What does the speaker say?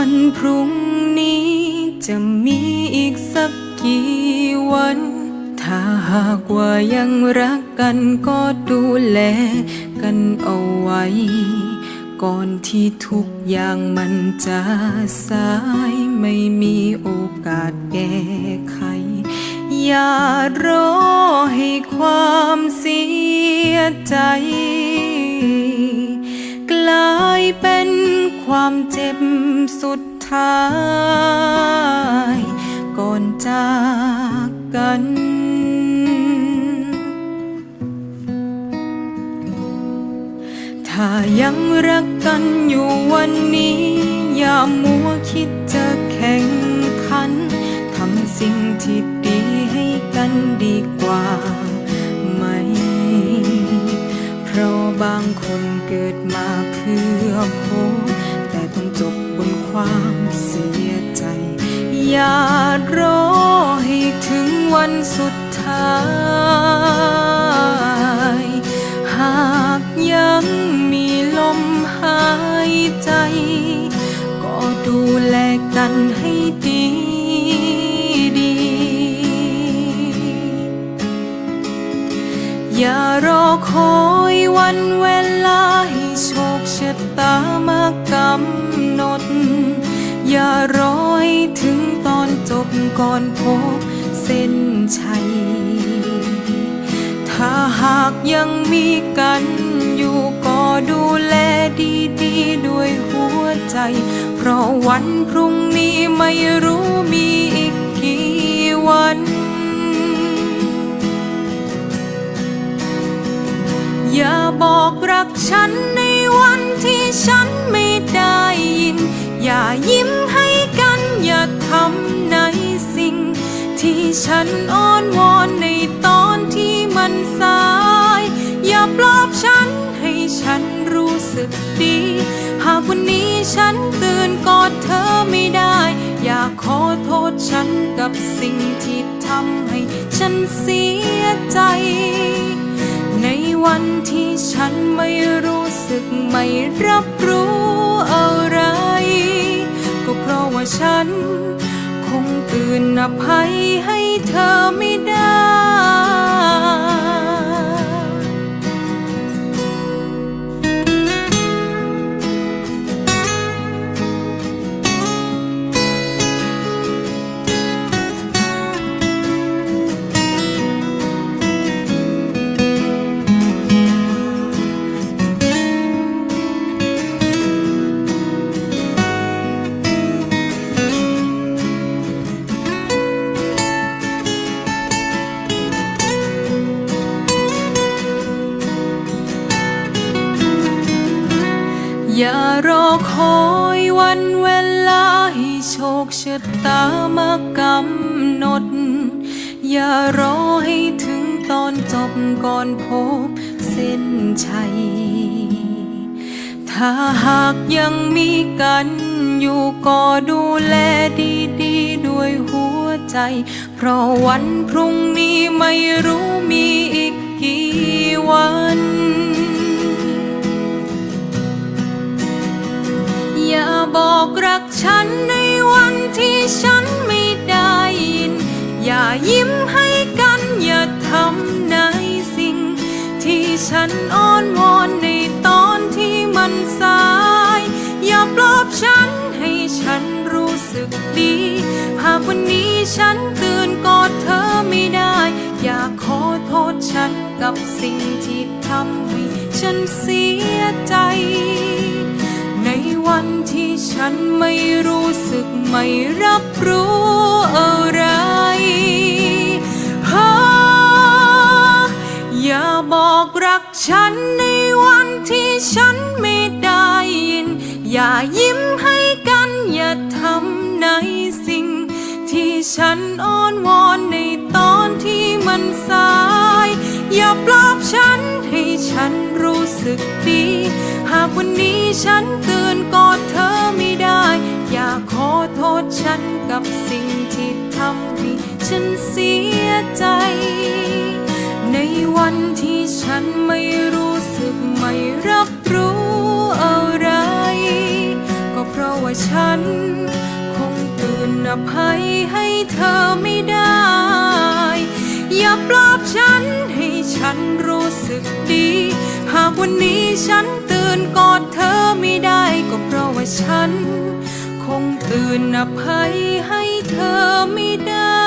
ันพรุ่งนี้จะมีอีกสักกี่วัน ถ้าหากว่ายังรักกันก็ดูแลกันเอาไว้ ก่อนที่ทุกอย่างมันจะสายไม่มีโอกาสแก้ไข อย่ารอให้ความเสียใจ กลายเป็น ความเจ็บสุดท้าย ก่อนจากกัน ถ้ายังรักกันอยู่วันนี้ อย่ามัวคิดจะแข่งขันทำสิ่งที่ดีให้กันดีกว่าไหม เพราะบางคนเกิดมาเพื่อพบ จบบนความเสียใจ อย่ารอให้ถึงวันสุดท้าย หากยังมีลมหายใจ ก็ดูแลกันให้ดีดี อย่ารอคอยวันเวลา ก่อนพบเส้นชัย ถ้าหากยังมีกันอยู่ก็ดูแลดีๆด้วยหัวใจ เพราะวันพรุ่งนี้ไม่รู้มีอีกกี่วัน อย่าบอกรักฉันในวันที่ฉันไม่ได้ยิน อย่ายิ้มให้กันอย่าทำ สิ่ง ที่ฉันอ้อนวอนในตอนที่มันสาย อย่าปลอบฉันให้ฉันรู้สึกดี หากวันนี้ฉันตื่นกอดเธอไม่ได้ อยากขอโทษฉันกับสิ่งที่ทำให้ฉันเสียใจ ในวันที่ฉันไม่รู้สึกไม่รับรู้อะไร ก็เพราะว่าฉัน นอภัยให้เธอไม่ อย่ารอคอยวันเวลาให้โชคชะตามากำหนด อย่ารอให้ถึงตอนจบก่อนพบเส้นชัย ถ้าหากยังมีกันอยู่ก็ดูแลดีๆด้วยหัวใจ เพราะวันพรุ่งนี้ไม่รู้มีอีกกี่วัน บอกรักฉันในวันที่ฉันไม่ได้ยิน อย่ายิ้มให้กันอย่าทำในสิ่ง ที่ฉันอ้อนวอนในตอนที่มันสาย อย่าปลอบฉันให้ฉันรู้สึกดี หากวันนี้ฉันตื่นกอดเธอไม่ได้ อย่าขอโทษฉันกับสิ่งที่ทำให้ฉันเสียใจ ในวันที่ฉันไม่รู้สึกไม่รับรู้อะไรฮะอย่าบอกรักฉันในวันที่ฉันไม่ได้ยิน อย่ายิ้มให้กันอย่าทำในสิ่ง ที่ฉันอ้อนวอนในตอนที่มันสาย อย่าปลอบฉันให้ฉัน สึกดี หากวันนี้ฉันตื่นกอดเธอไม่ได้ อยากขอโทษฉันกับสิ่งที่ทำให้ฉันเสียใจ ในวันที่ฉันไม่รู้สึกไม่รับรู้อะไร ก็เพราะว่าฉัน คงตื่นอภัยให้เธอไม่ากวันนี้ฉันตื่นกอดเธอไม่ได้ก็เพราะว่าฉัน คงตื่นอภัยให้เธอไม่ได้